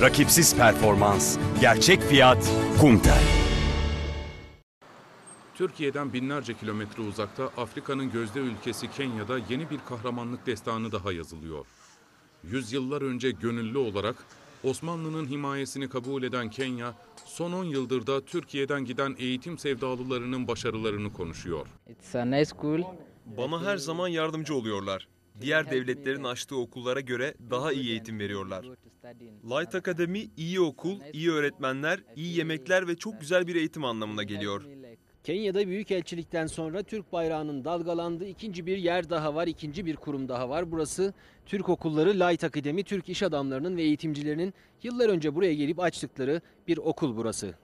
Rakipsiz performans, gerçek fiyat, Kumtel. Türkiye'den binlerce kilometre uzakta Afrika'nın gözde ülkesi Kenya'da yeni bir kahramanlık destanı daha yazılıyor. Yüzyıllar önce gönüllü olarak Osmanlı'nın himayesini kabul eden Kenya, son 10 yıldır da Türkiye'den giden eğitim sevdalılarının başarılarını konuşuyor. It's a nice school. Bana her zaman yardımcı oluyorlar. Diğer devletlerin açtığı okullara göre daha iyi eğitim veriyorlar. Light Academy iyi okul, iyi öğretmenler, iyi yemekler ve çok güzel bir eğitim anlamına geliyor. Kenya'da Büyükelçilikten sonra Türk bayrağının dalgalandığı ikinci bir yer daha var, ikinci bir kurum daha var. Burası Türk Okulları Light Akademi, Türk iş adamlarının ve eğitimcilerinin yıllar önce buraya gelip açtıkları bir okul burası.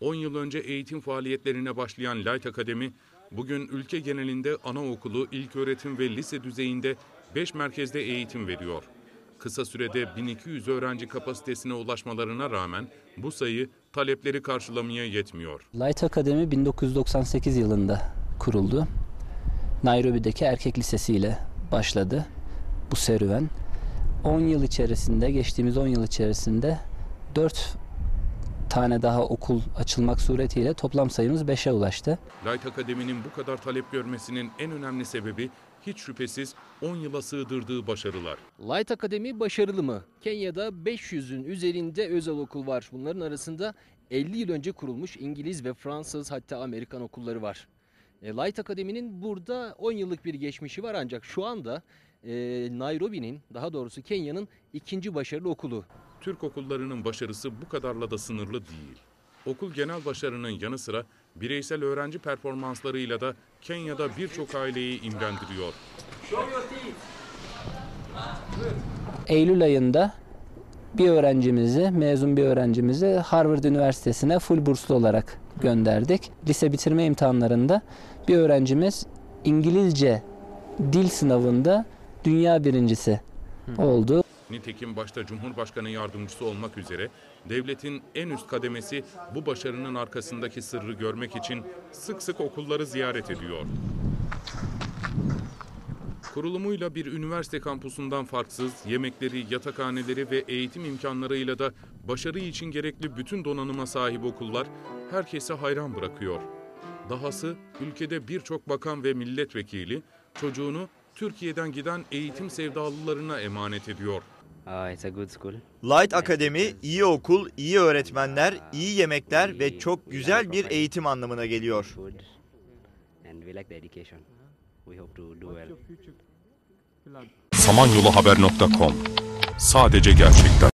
10 yıl önce eğitim faaliyetlerine başlayan Light Akademi, bugün ülke genelinde anaokulu, ilköğretim ve lise düzeyinde 5 merkezde eğitim veriyor. Kısa sürede 1200 öğrenci kapasitesine ulaşmalarına rağmen bu sayı talepleri karşılamaya yetmiyor. Light Akademi 1998 yılında kuruldu. Nairobi'deki erkek lisesiyle başladı bu serüven. 10 yıl içerisinde, geçtiğimiz 10 yıl içerisinde 4 tane daha okul açılmak suretiyle toplam sayımız 5'e ulaştı. Light Akademi'nin bu kadar talep görmesinin en önemli sebebi hiç şüphesiz 10 yıla sığdırdığı başarılar. Light Akademi başarılı mı? Kenya'da 500'ün üzerinde özel okul var. Bunların arasında 50 yıl önce kurulmuş İngiliz ve Fransız hatta Amerikan okulları var. E, Light Akademi'nin burada 10 yıllık bir geçmişi var ancak şu anda e, Nairobi'nin daha doğrusu Kenya'nın ikinci başarılı okulu. Türk okullarının başarısı bu kadarla da sınırlı değil. Okul genel başarının yanı sıra bireysel öğrenci performanslarıyla da Kenya'da birçok aileyi imrendiriyor. Eylül ayında bir öğrencimizi, mezun bir öğrencimizi Harvard Üniversitesi'ne full burslu olarak gönderdik. Lise bitirme imtihanlarında bir öğrencimiz İngilizce dil sınavında dünya birincisi oldu. Nitekim başta Cumhurbaşkanı yardımcısı olmak üzere devletin en üst kademesi bu başarının arkasındaki sırrı görmek için sık sık okulları ziyaret ediyor. Kurulumuyla bir üniversite kampusundan farksız, yemekleri, yatakhaneleri ve eğitim imkanlarıyla da başarı için gerekli bütün donanıma sahip okullar herkese hayran bırakıyor. Dahası ülkede birçok bakan ve milletvekili çocuğunu Türkiye'den giden eğitim sevdalılarına emanet ediyor. İt's a good school. Light Akademi iyi okul, iyi öğretmenler, iyi yemekler ve çok güzel bir eğitim anlamına geliyor. Food. And we like the education. We hope to do well. Samanyoluhaber.com Sadece gerçekten.